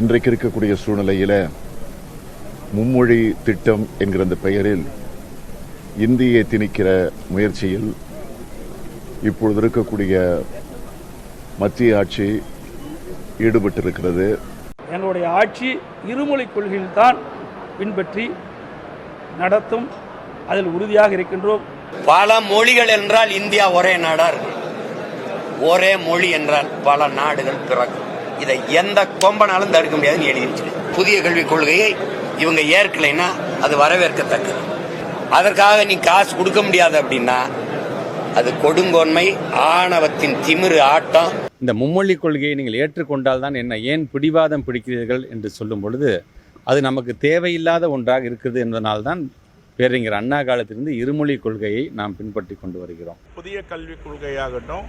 இன்றைக்கு இருக்கக்கூடிய சூழ்நிலையில மும்மொழி திட்டம் என்கிற அந்த பெயரில் இந்தியை திணிக்கிற முயற்சியில் இப்பொழுது இருக்கக்கூடிய மத்திய ஆட்சி ஈடுபட்டிருக்கிறது. எங்களுடைய ஆட்சி இருமொழிக் கொள்கையில்தான் பின்பற்றி நடத்தும். அதில் உறுதியாக இருக்கின்றோம். பல மொழிகள் என்றால் இந்தியா ஒரே நாடா இருக்கு. ஒரே மொழி என்றால் பல நாடுகள் பிறக்கும். இதை எந்த கொம்பனாலும் தடுக்க முடியாதுன்னு எழுதி வச்சிருக்கு புதிய கல்விக் கொள்கையை இவங்க ஏற்கலைன்னா அது வரவேற்கத்தக்கது. அதற்காக நீ காசு கொடுக்க முடியாது அப்படின்னா அது கொடுங்கோன்மை ஆணவத்தின் திமிரு ஆட்டம். இந்த மும்மொழி கொள்கையை நீங்கள் ஏற்றுக்கொண்டால் தான் என்ன ஏன் பிடிவாதம் பிடிக்கிறீர்கள் என்று சொல்லும் பொழுது அது நமக்கு தேவையில்லாத ஒன்றாக இருக்குது என்பதனால்தான் பேரறிஞர் அண்ணா காலத்திலிருந்து இருமொழி கொள்கையை நாம் பின்பற்றி கொண்டு வருகிறோம். புதிய கல்விக் கொள்கையாகட்டும்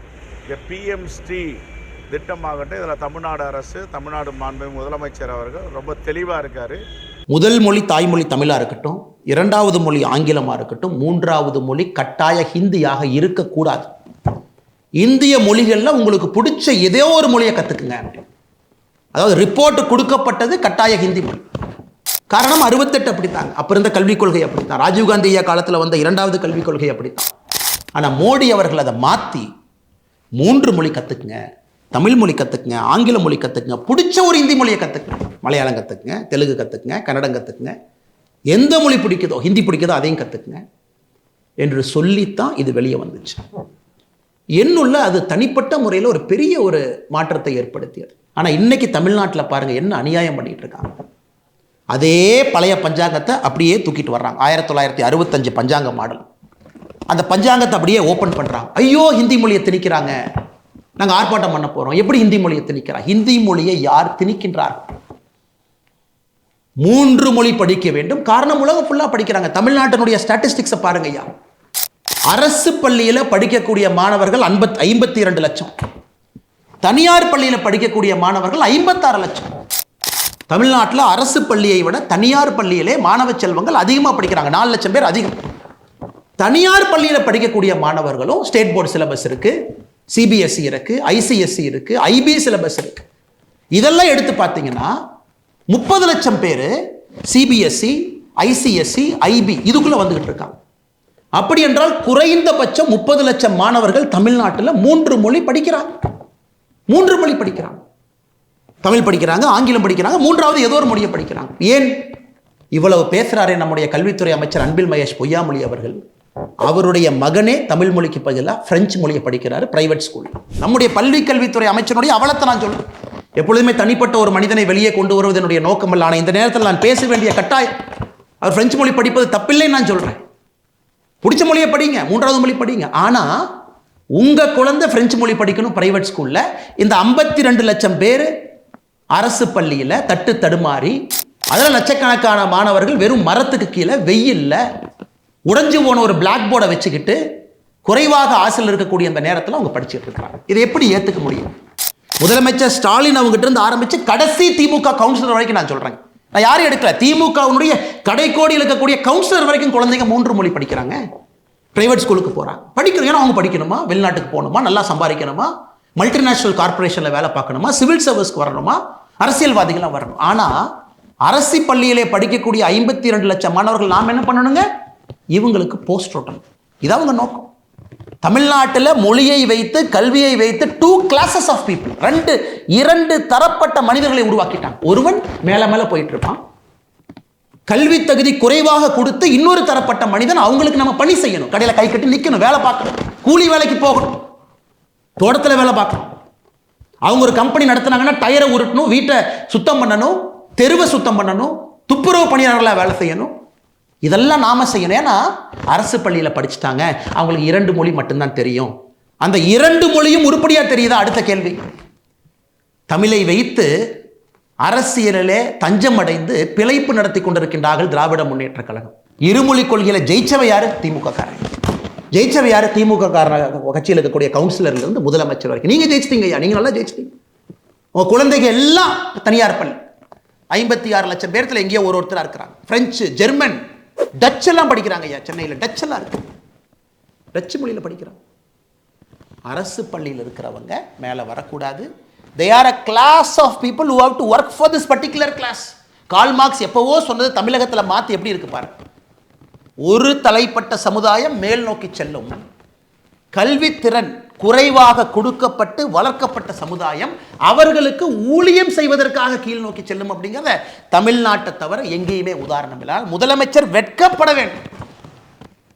பிஎம்ஸ்டி திட்டமாகட்டும் இதில் தமிழ்நாடு அரசு தமிழ்நாடு மாண்பு முதலமைச்சர் அவர்கள் ரொம்ப தெளிவாக இருக்கார். முதல் மொழி தாய்மொழி தமிழாக இருக்கட்டும் இரண்டாவது மொழி ஆங்கிலமாக இருக்கட்டும் மூன்றாவது மொழி கட்டாய ஹிந்தியாக இருக்கக்கூடாது. இந்திய மொழிகளில் உங்களுக்கு பிடிச்ச ஏதோ ஒரு மொழியை கற்றுக்குங்க அதாவது ரிப்போர்ட் கொடுக்கப்பட்டது கட்டாய ஹிந்தி மொழி. காரணம் அறுபத்தெட்டு அப்படித்தாங்க. அப்போ இருந்த கல்விக் கொள்கை அப்படித்தான். ராஜீவ்காந்தி ஐயா காலத்தில் வந்த இரண்டாவது கல்விக் கொள்கை அப்படித்தான். ஆனால் மோடி அவர்கள் அதை மாற்றி மூன்று மொழி கற்றுக்குங்க தமிழ் மொழி கற்றுக்குங்க ஆங்கில மொழி கற்றுக்குங்க பிடிச்ச ஒரு ஹிந்தி மொழியை கற்றுக்குங்க மலையாளம் கற்றுக்குங்க தெலுங்கு கற்றுக்குங்க கன்னடம் கற்றுக்குங்க எந்த மொழி பிடிக்குதோ ஹிந்தி பிடிக்குதோ அதையும் கற்றுக்குங்க என்று சொல்லித்தான் இது வெளியே வந்துச்சு. என்னுள்ள அது தனிப்பட்ட முறையில் ஒரு பெரிய ஒரு மாற்றத்தை ஏற்படுத்தியது. ஆனால் இன்னைக்கு தமிழ்நாட்டில் பாருங்கள் என்ன அநியாயம் பண்ணிகிட்டு இருக்காங்க. அதே பழைய பஞ்சாங்கத்தை அப்படியே தூக்கிட்டு வர்றாங்க. ஆயிரத்தி தொள்ளாயிரத்தி அறுபத்தஞ்சு பஞ்சாங்க மாடல். அந்த பஞ்சாங்கத்தை அப்படியே ஓப்பன் பண்ணுறாங்க ஐயோ ஹிந்தி மொழியை திணிக்கிறாங்க. நாங்கள் ஆர்ப்பாட்டம் பண்ண போகிறோம் எப்படி ஹிந்தி மொழியை திணிக்கிறார்? ஹிந்தி மொழியை யார் திணிக்கின்றார்? மூன்று மொழி படிக்க வேண்டும். காரணம் உலகம் ஃபுல்லாக படிக்கிறாங்க. தமிழ்நாட்டினுடைய ஸ்டாட்டிஸ்டிக்ஸை பாருங்க ஐயா. அரசு பள்ளியில் படிக்கக்கூடிய மாணவர்கள் ஐம்பத் ஐம்பத்தி இரண்டு லட்சம். தனியார் பள்ளியில் படிக்கக்கூடிய மாணவர்கள் ஐம்பத்தாறு லட்சம். தமிழ்நாட்டில் அரசு பள்ளியை விட தனியார் பள்ளியிலே மாணவ செல்வங்கள் அதிகமாக படிக்கிறாங்க. நாலு லட்சம் பேர் அதிகம். தனியார் பள்ளியில் படிக்கக்கூடிய மாணவர்களும் ஸ்டேட் போர்டு சிலபஸ் இருக்கு. சிபிஎஸ்சி இருக்குது ஐசிஎஸ்சி இருக்குது ஐபி சிலபஸ் இருக்குது இதெல்லாம் எடுத்து பார்த்தீங்கன்னா முப்பது லட்சம் பேர் சிபிஎஸ்சி ஐசிஎஸ்சி ஐபி இதுக்குள்ளே வந்துக்கிட்டு இருக்காங்க. அப்படி என்றால் குறைந்தபட்சம் முப்பது லட்சம் மாணவர்கள் தமிழ்நாட்டில் மூன்று மொழி படிக்கிறாங்க. மூன்று மொழி படிக்கிறாங்க. தமிழ் படிக்கிறாங்க ஆங்கிலம் படிக்கிறாங்க மூன்றாவது ஏதோ ஒரு மொழியை படிக்கிறாங்க. ஏன்? இவ்வளவு பேசுறாரே நம்முடைய கல்வித்துறை அமைச்சர் அன்பில் மகேஷ் பொய்யாமொழி அவர்கள். அவருடைய மகனே தமிழ் மொழிக்கு பதிலாக பிரெஞ்சு மொழியை படிக்கிறாரு பிரைவேட் ஸ்கூல் நம்முடைய பள்ளி கல்வித்துறை அமைச்சருடைய அவலத்தை நான் சொல்றேன். எப்பொழுதுமே தனிப்பட்ட ஒரு மனிதனை வெளியே கொண்டு வருவது என்னுடைய நோக்கமல்ல ஆனால் இந்த நேரத்தில் நான் பேச வேண்டிய கட்டாயம். அவர் பிரெஞ்சு மொழி படிப்பது தப்பில்லைன்னு நான் சொல்றேன். பிடிச்ச மொழியை படிங்க மூன்றாவது மொழி படிங்க. ஆனால் உங்கள் குழந்தை பிரெஞ்சு மொழி படிக்கணும் பிரைவேட் ஸ்கூலில் இந்த ஐம்பத்தி ரெண்டு லட்சம் பேர் அரசு பள்ளியில் தட்டு தடுமாறி அதில் லட்சக்கணக்கான மாணவர்கள் வெறும் மரத்துக்கு கீழே வெயில்ல உடைஞ்சு போன ஒரு பிளாக் போர்டை வச்சுக்கிட்டு குறைவாக ஆசையில் இருக்கக்கூடிய அந்த நேரத்தில் அவங்க படிச்சுட்டு இருக்கிறாங்க இதை எப்படி ஏற்றுக்க முடியும்? முதலமைச்சர் ஸ்டாலின் அவங்ககிட்ட இருந்து ஆரம்பித்து கடைசி திமுக கவுன்சிலர் வரைக்கும் நான் சொல்கிறேன் நான் யாரையும் எடுக்கல. திமுகவுடைய கடைக்கோடியில் இருக்கக்கூடிய கவுன்சிலர் வரைக்கும் குழந்தைங்க மூன்று மொழி படிக்கிறாங்க. பிரைவேட் ஸ்கூலுக்கு போகிறாங்க படிக்கணும். ஏன்னா அவங்க படிக்கணுமா? வெளிநாட்டுக்கு போகணுமா? நல்லா சம்பாதிக்கணுமா? மல்டிநேஷனல் கார்பரேஷனில் வேலை பார்க்கணுமா? சிவில் சர்வீஸ்க்கு வரணுமா? அரசியல்வாதிகளாக வரணும். ஆனால் அரசு பள்ளியிலே படிக்கக்கூடிய ஐம்பத்தி ரெண்டு லட்சம் மாணவர்கள் நாம் என்ன பண்ணணுங்க? இவங்களுக்கு போஸ்ட் ஓட்டணும் இது அவங்க நோக்கம். தமிழ்நாட்டில் மொழியை வைத்து கல்வியை வைத்து டூ கிளாஸஸ் ஆஃப் பீப்புள் ரெண்டு இரண்டு தரப்பட்ட மனிதர்களை உருவாக்கிட்டாங்க. ஒருவன் மேலே மேலே போயிட்டு இருப்பான் கல்வி தகுதி குறைவாக கொடுத்து இன்னொரு தரப்பட்ட மனிதன் அவங்களுக்கு நம்ம பணி செய்யணும். கடையில் கை கட்டி நிற்கணும் வேலை பார்க்கணும். கூலி வேலைக்கு போகணும். தோட்டத்தில் வேலை பார்க்கணும். அவங்க ஒரு கம்பெனி நடத்துனாங்கன்னா டயரை உருட்டணும் வீட்டை சுத்தம் பண்ணணும் தெருவை சுத்தம் பண்ணணும் துப்புரவு பணியாளர்களாக வேலை செய்யணும். இதெல்லாம் நாம் செய்யணும். ஏன்னா அரசு பள்ளியில் படிச்சுட்டாங்க. அவங்களுக்கு இரண்டு மொழி மட்டும்தான் தெரியும். அந்த இரண்டு மொழியும் உருப்படியாக தெரியுதா? அடுத்த கேள்வி. தமிழை வைத்து அரசியலிலே தஞ்சம் அடைந்து பிழைப்பு நடத்தி கொண்டிருக்கின்றார்கள் திராவிட முன்னேற்ற கழகம். இருமொழி கொள்கையில் ஜெயிச்சவை யாரு? திமுக காரன் ஜெயிச்சவை யாரு? திமுக காரன் கட்சியில் இருக்கக்கூடிய கவுன்சிலர்லேருந்து முதலமைச்சர் வரைக்கும். நீங்கள் ஜெயிச்சிட்டீங்க ஐயா. நீங்கள் நல்லா ஜெயிச்சிட்டீங்க. உங்கள் குழந்தைங்க எல்லாம் தனியார் பள்ளி. ஐம்பத்தி ஆறு லட்சம் பேர்த்தில் எங்கேயோ ஒரு ஒருத்தராக இருக்கிறாங்க. ஃப்ரெஞ்சு ஜெர்மன் டச் எல்லாம் படிக்கிறாங்க ஐயா சென்னையில். டச் எல்லாம் இருக்கு. டச்சு மொழியில் படிக்கிறாங்க. அரசு பள்ளியில் இருக்கிறவங்க மேலே வரக்கூடாது. They are a class of people who have to work for this particular class Karl Marx எப்போவோ சொன்னது தமிழகத்தில் மாற்றி எப்படி இருக்கு பாரு. ஒரு தலைப்பட்ட சமுதாயம் மேல் நோக்கி செல்லும். கல்வித்திறன் குறைவாக கொடுக்கப்பட்டு வளர்க்கப்பட்ட சமுதாயம் அவர்களுக்கு ஊழியம் செய்வதற்காக கீழ் நோக்கி செல்லும் அப்படிங்கிறத தமிழ்நாட்டை தவிர எங்கேயுமே உதாரணம் இல்லை முதலமைச்சர் வெட்கப்பட வேண்டும்.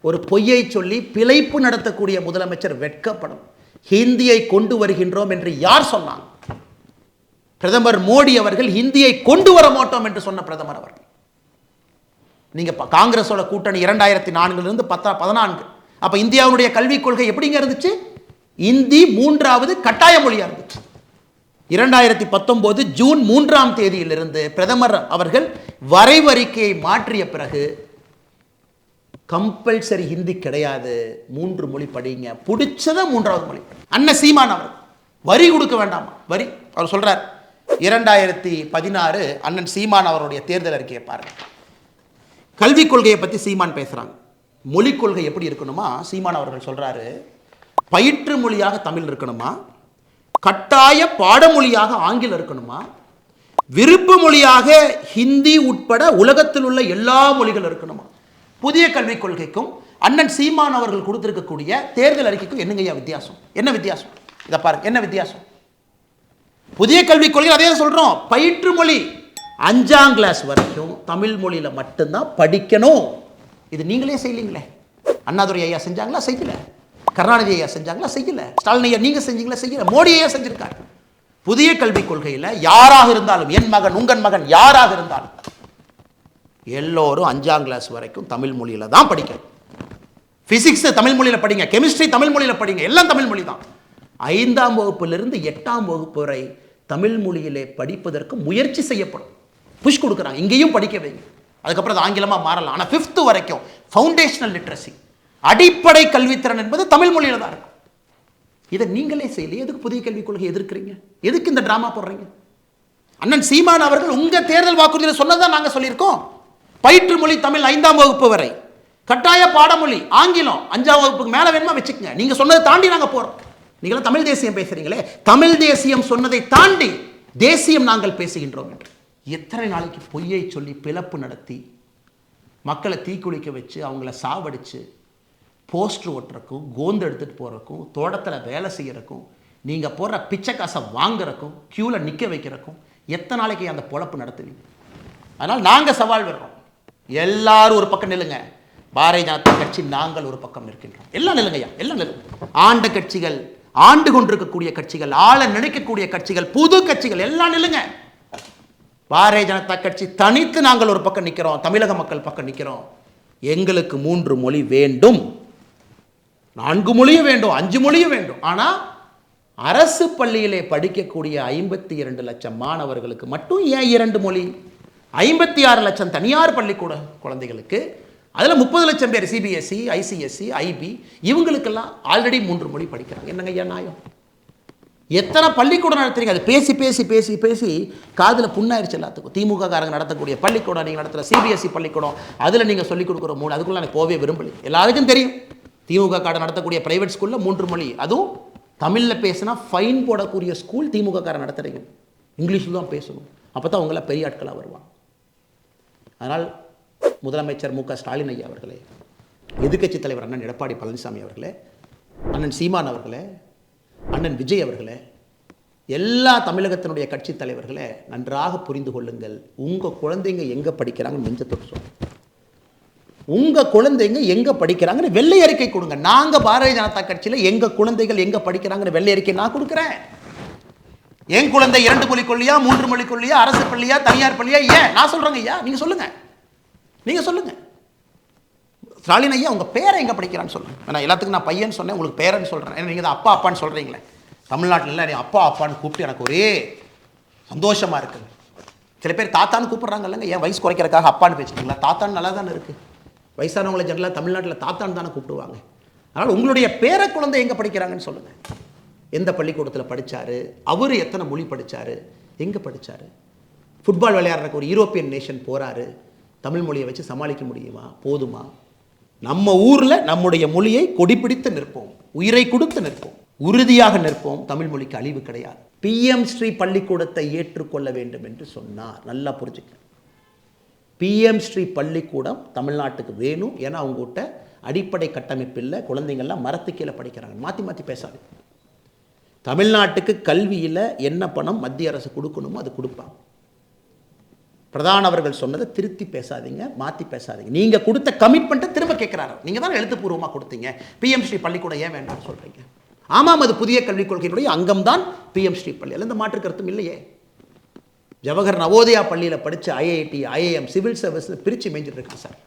ஒரு பொய்யை சொல்லி பிழைப்பு நடத்தக்கூடிய முதலமைச்சர் வெட்கப்படும். ஹிந்தியை கொண்டு வருகின்றோம் என்று யார் சொன்னாங்க? பிரதமர் மோடி அவர்கள் ஹிந்தியை கொண்டு வர மாட்டோம் என்று சொன்ன பிரதமர் அவர்கள் நீங்க காங்கிரஸோட கூட்டணி இரண்டாயிரத்தி நான்குலருந்து பத்தா பதினான்கு. அப்ப இந்தியாவுடைய கல்விக் கொள்கை எப்படிங்க இருந்துச்சு? இந்தி மூன்றாவது கட்டாய மொழியாக இருந்துச்சு. இரண்டாயிரத்தி பத்தொன்பது ஜூன் மூன்றாம் தேதியிலிருந்து பிரதமர் அவர்கள் வரைவறிக்கையை மாற்றிய பிறகு கம்பல்சரி ஹிந்தி கிடையாது மூன்று மொழி படிங்க. பிடிச்சதை மூன்றாவது மொழி. அண்ணன் சீமான் அவர் வரி கொடுக்க வேண்டாமா? வரி. அவர் சொல்றார் இரண்டாயிரத்தி பதினாறு அண்ணன் சீமான் அவருடைய தேர்தல் அறிக்கையை பாருங்க. கல்விக் கொள்கையை பற்றி சீமான் பேசுகிறாங்க மொழிக் கொள்கை எப்படி இருக்கணுமா? சீமான் அவர்கள் சொல்கிறாரு பயிற்று மொழியாக தமிழ் இருக்கணுமா? கட்டாய பாடமொழியாக ஆங்கிலம் இருக்கணுமா? விருப்ப மொழியாக ஹிந்தி உட்பட உலகத்தில் உள்ள எல்லா மொழிகள் இருக்கணுமா? புதிய கல்விக் கொள்கைக்கும் அண்ணன் சீமான் அவர்கள் கொடுத்திருக்கக்கூடிய தேர்தல் அறிக்கைக்கும் என்னங்கய்யா வித்தியாசம்? என்ன வித்தியாசம்? இதை பாருங்க என்ன வித்தியாசம்? புதிய கல்விக் கொள்கை அதே சொல்கிறோம் பயிற்று மொழி அஞ்சாம் கிளாஸ் வரைக்கும் தமிழ் மொழியில் மட்டும்தான் படிக்கணும். இது நீங்களே செய்யலீங்களே. அண்ணாதுரை ஐயா செஞ்சாங்களா? செய்யலை. கருணாநிதி ஐயா செஞ்சாங்களா? செய்யல. ஸ்டாலின் ஐயா நீங்க செஞ்சீங்களா? செய்யல. மோடி ஐயா செஞ்சிருக்காரு? புதிய கல்விக் கொள்கையில் யாராக இருந்தாலும் என் மகன் உங்கன் மகன் யாராக இருந்தாலும் எல்லோரும் அஞ்சாம் கிளாஸ் வரைக்கும் தமிழ் மொழியில் தான் படிக்கணும். பிசிக்ஸ் தமிழ் மொழியில் படிங்க. கெமிஸ்ட்ரி தமிழ் மொழியில் படிங்க. எல்லாம் தமிழ் மொழி தான். ஐந்தாம் வகுப்பிலிருந்து எட்டாம் வகுப்பு வரை தமிழ் மொழியிலே படிப்பதற்கு முயற்சி செய்யப்படும். புஷ் கொடுக்குறாங்க. இங்கேயும் படிக்க வைங்க. அதுக்கப்புறம் அது ஆங்கிலமாக மாறலாம். ஆனால் ஃபிஃப்த்து வரைக்கும் ஃபவுண்டேஷனல் லிட்ரஸி அடிப்படை கல்வித்திறன் என்பது தமிழ் மொழியில் தான் இருக்கும். இதை நீங்களே செய்யலையே எதுக்கு புதிய கல்விக் கொள்கை எதிர்க்கிறீங்க? எதுக்கு இந்த டிராமா போடுறீங்க? அண்ணன் சீமான் அவர்கள் உங்கள் தேர்தல் வாக்குறுதியில் சொன்னதான் நாங்கள் சொல்லியிருக்கோம். பயிற்று மொழி தமிழ் ஐந்தாம் வகுப்பு வரை. கட்டாய பாடமொழி ஆங்கிலம் அஞ்சாம் வகுப்புக்கு மேலே வேணுமா வச்சுக்கங்க. நீங்கள் சொன்னதை தாண்டி நாங்கள் போகிறோம் நீங்களும் தமிழ் தேசியம் பேசுறீங்களே? தமிழ் தேசியம் சொன்னதை தாண்டி தேசியம் நாங்கள் பேசுகின்றோம் என்று. எத்தனை நாளைக்கு பொய்யை சொல்லி பிளப்பு நடத்தி மக்களை தீக்குளிக்க வச்சு அவங்கள சாவடிச்சு போஸ்டர் ஓட்டுறக்கும் கோந்து எடுத்துகிட்டு போகிறக்கும் தோட்டத்தில் வேலை செய்கிறக்கும் நீங்கள் போடுற பிச்சை காசை வாங்குறக்கும் க்யூவில் நிற்க வைக்கிறக்கும் எத்தனை நாளைக்கு அந்த பொழப்பு நடத்துவீங்க? அதனால் நாங்கள் சவால் விடுறோம். எல்லாரும் ஒரு பக்கம் நில்லுங்க. பாரதிய ஜனதா கட்சி நாங்கள் ஒரு பக்கம் நிற்கின்றோம். எல்லாம் நில்லுங்கய்யா எல்லாம் நில்லுங்க. ஆண்ட கட்சிகள் ஆண்டு கொண்டிருக்கக்கூடிய கட்சிகள் ஆள நினைக்கக்கூடிய கட்சிகள் புது கட்சிகள் எல்லாம் நில்லுங்க. பாரதிய ஜனதா கட்சி தனித்து நாங்கள் ஒரு பக்கம் நிற்கிறோம் தமிழக மக்கள் பக்கம் நிற்கிறோம் எங்களுக்கு மூன்று மொழி வேண்டும். நான்கு மொழியும் வேண்டும் அஞ்சு மொழியும் வேண்டும். ஆனால் அரசு பள்ளியிலே படிக்கக்கூடிய ஐம்பத்தி இரண்டு லட்சம் மாணவர்களுக்கு மட்டும் ஏன் இரண்டு மொழி? ஐம்பத்தி ஆறு லட்சம் தனியார் பள்ளிக்கூட குழந்தைகளுக்கு அதில் முப்பது லட்சம் பேர் சிபிஎஸ்சி ஐசிஎஸ்சி ஐபி இவங்களுக்கெல்லாம் ஆல்ரெடி மூன்று மொழி படிக்கிறாங்க. என்னங்க ஐயா நியாயம்? எத்தனை பள்ளிக்கூடம் நடத்துறீங்க? அது பேசி பேசி பேசி பேசி காதில் புண்ணாயிருச்சு எல்லாத்துக்கும். திமுக காரங்க நடத்தக்கூடிய பள்ளிக்கூடம் நீங்கள் நடத்துகிற சிபிஎஸ்சி பள்ளிக்கூடம் அதில் நீங்கள் சொல்லிக் கொடுக்குற மூணு அதுக்குள்ளே எனக்கு போவே விரும்பலை. எல்லாருக்கும் தெரியும். திமுக காரை நடத்தக்கூடிய பிரைவேட் ஸ்கூலில் மூன்று மொழி. அதுவும் தமிழில் பேசினா ஃபைன் போடக்கூடிய ஸ்கூல் திமுக காரை நடத்துகிறீங்க இங்கிலீஷில் தான் பேசணும். அப்போ தான் உங்களை பெரிய ஆட்களாக வருவாங்க. அதனால் முதலமைச்சர் மு க ஸ்டாலின் ஐயா அவர்களே எதிர்கட்சி தலைவர் அண்ணன் எடப்பாடி பழனிசாமி அவர்களே அண்ணன் சீமான் அவர்களே அண்ணன் விஜய் அவர்களே எல்லா தமிழகத்தினுடைய கட்சி தலைவர்களை நன்றாக புரிந்து கொள்ளுங்கள். உங்கள் குழந்தைங்க எங்கே படிக்கிறாங்கன்னு நெஞ்ச தொற்று உங்கள் குழந்தைங்க எங்கே படிக்கிறாங்கன்னு வெள்ளை அறிக்கை கொடுங்க. நாங்கள் பாரதிய ஜனதா கட்சியில் எங்கள் குழந்தைகள் எங்கே படிக்கிறாங்கன்னு வெள்ளை அறிக்கை நான் கொடுக்குறேன். என் குழந்தை இரண்டு மொழி கொள்ளியா மூன்று மொழி கொள்ளியா அரசு பள்ளியா தனியார் பள்ளியா? ஏன்? நான் சொல்கிறேங்க ஐயா நீங்கள் சொல்லுங்கள் நீங்கள் சொல்லுங்கள் ஸ்டாலின் ஐயா உங்கள் பேரை எங்கே படிக்கிறான்னு சொல்லுங்கள் நான் எல்லாத்துக்கும் நான் பையன் சொன்னேன் உங்களுக்கு பேரன்னு சொல்கிறேன் ஏன்னா நீங்கள் தான் அப்பா அப்பான்னு சொல்கிறீங்களே தமிழ்நாட்டில் நீ அப்பா அப்பான்னு கூப்பிட்டு எனக்கு ஒரே சந்தோஷமாக இருக்குது சில பேர் தாத்தான்னு கூப்பிட்றாங்க இல்லைங்க ஏன் வயசு குறைக்கிறதுக்காக அப்பான்னு பேசிட்டீங்களா? தாத்தான்னு நல்லா தானே இருக்குது வயசானவங்களை ஜெனரலாக தமிழ்நாட்டில் தாத்தான்னு தானே கூப்பிடுவாங்க. அதனால் உங்களுடைய பேர குழந்தை எங்கே படிக்கிறாங்கன்னு சொல்லுங்கள் எந்த பள்ளிக்கூடத்தில் படித்தார் அவர் எத்தனை மொழி படித்தார் எங்கே படிச்சாரு? ஃபுட்பால் விளையாடுறக்கு ஒரு யூரோப்பியன் நேஷன் போகிறாரு தமிழ் மொழியை வச்சு சமாளிக்க முடியுமா? போதுமா? நம்ம ஊரில் நம்முடைய மொழியை கொடிபிடித்து நிற்போம். உயிரை கொடுத்து நிற்போம். உறுதியாக நிற்போம். தமிழ் மொழிக்கு அழிவு கிடையாது. பிஎம் ஸ்ரீ பள்ளிக்கூடத்தை ஏற்றுக்கொள்ள வேண்டும் என்று சொன்னார். நல்லா புரிஞ்சுக்க பிஎம் ஸ்ரீ பள்ளிக்கூடம் தமிழ்நாட்டுக்கு வேணும் ஏன்னா அவங்ககிட்ட அடிப்படை கட்டமைப்பில் குழந்தைங்கள்லாம் மரத்து கீழே படிக்கிறாங்க மாற்றி மாற்றி பேசாது தமிழ்நாட்டுக்கு கல்வியில் என்ன பணம் மத்திய அரசு கொடுக்கணுமோ அது கொடுப்பாங்க பிரதான் அவர்கள் சொன்னதை திருத்தி பேசாதீங்க மாற்றி பேசாதீங்க நீங்கள் கொடுத்த கமிட்மெண்ட்டை திரும்ப கேட்குறாரு நீங்கள் தான் எழுத்துப்பூர்வமாக கொடுத்தீங்க பிஎம் ஸ்ரீ பள்ளிக்கூடம் ஏன் வேண்டாம்னு சொல்கிறீங்க ஆமாம் அது புதிய கல்விக் கொள்கையினுடைய அங்கம்தான் பிஎம் ஸ்ரீ பள்ளி அல்ல இந்த மாற்று கருத்தும் இல்லையே ஜவஹர் நவோதயா பள்ளியில் படித்த ஐஐடி ஐஏஎம் சிவில் சர்வீஸில் பிரித்து மேய்ஞ்சிட்டு சார்.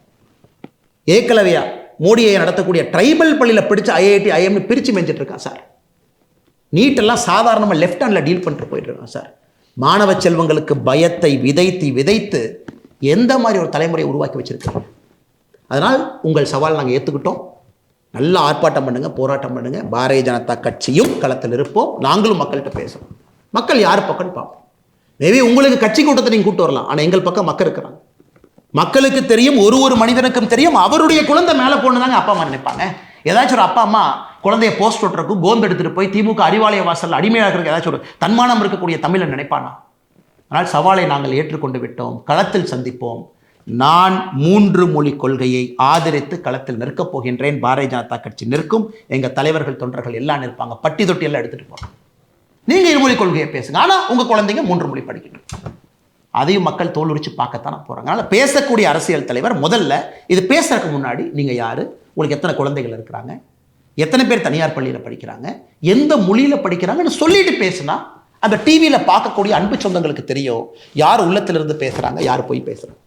ஏக்கலவையா மோடியை நடத்தக்கூடிய ட்ரைபல் பள்ளியில் படித்த ஐஐடி ஐஎம்னு பிரித்து மேய்ஞ்சிட்ருக்கான் சார். நீட்டெல்லாம் சாதாரணமாக லெஃப்ட் ஹேண்டில் டீல் பண்ணிட்டு போயிட்டுருக்கான் சார். மாணவ செல்வங்களுக்கு பயத்தை விதைத்து விதைத்து எந்த மாதிரி ஒரு தலைமுறையை உருவாக்கி வச்சிருக்காங்க? அதனால் உங்கள் சவால் நாங்கள் ஏற்றுக்கிட்டோம் நல்ல ஆர்ப்பாட்டம் பண்ணுங்கள் போராட்டம் பண்ணுங்கள் பாரதிய ஜனதா கட்சியும் களத்தில் இருப்போம். நாங்களும் மக்கள்கிட்ட பேசுவோம். மக்கள் யார் பக்கம்னு பார்ப்போம். மேபி உங்களுக்கு கட்சி கூட்டத்தை நீங்கள் கூட்டு வரலாம். ஆனால் எங்கள் பக்கம் மக்கள் இருக்கிறாங்க. மக்களுக்கு தெரியும் ஒரு ஒரு மனிதனுக்கும் தெரியும் அவருடைய குழந்தை மேலே போகணுதாங்க அப்பா அம்மா நினைப்பாங்க. ஏதாச்சும் ஒரு அப்பா அம்மா குழந்தைய போஸ்ட் ஒட்டுறக்கும் கோந்து எடுத்துகிட்டு போய் திமுக அறிவாலய வாசல் அடிமையாக இருக்கிற ஏதாச்சும் ஒரு தன்மானம் இருக்கக்கூடிய தமிழன் நினைப்பானா? ஆனால் சவாலை நாங்கள் ஏற்றுக்கொண்டு விட்டோம். களத்தில் சந்திப்போம். நான் மூன்று மொழி கொள்கையை ஆதரித்து களத்தில் நிற்கப் போகின்றேன். பாரதிய ஜனதா கட்சி நிற்கும். எங்கள் தலைவர்கள் தொண்டர்கள் எல்லாம் நிற்பாங்க. பட்டி தொட்டி எல்லாம் எடுத்துகிட்டு போகிறோம் நீங்கள் இருமொழி கொள்கையை பேசுங்க. ஆனால் உங்கள் குழந்தைங்க மூன்று மொழி படிக்கணும் அதையும் மக்கள் தோலுரிச்சு பார்க்கத்தானே போகிறாங்க அதனால் பேசக்கூடிய அரசியல் தலைவர் முதல்ல இது பேசுறதுக்கு முன்னாடி நீங்கள் யார்? உங்களுக்கு எத்தனை குழந்தைகள் இருக்கிறாங்க? எத்தனை பேர் தனியார் பள்ளியில் படிக்கிறாங்க? எந்த மொழியில் படிக்கிறாங்கன்னு சொல்லிட்டு பேசுனா அந்த டிவியில் பார்க்கக்கூடிய அன்பு சொந்தங்களுக்கு தெரியும். யார் உள்ளத்திலிருந்து பேசுகிறாங்க யார் போய் பேசுகிறாங்க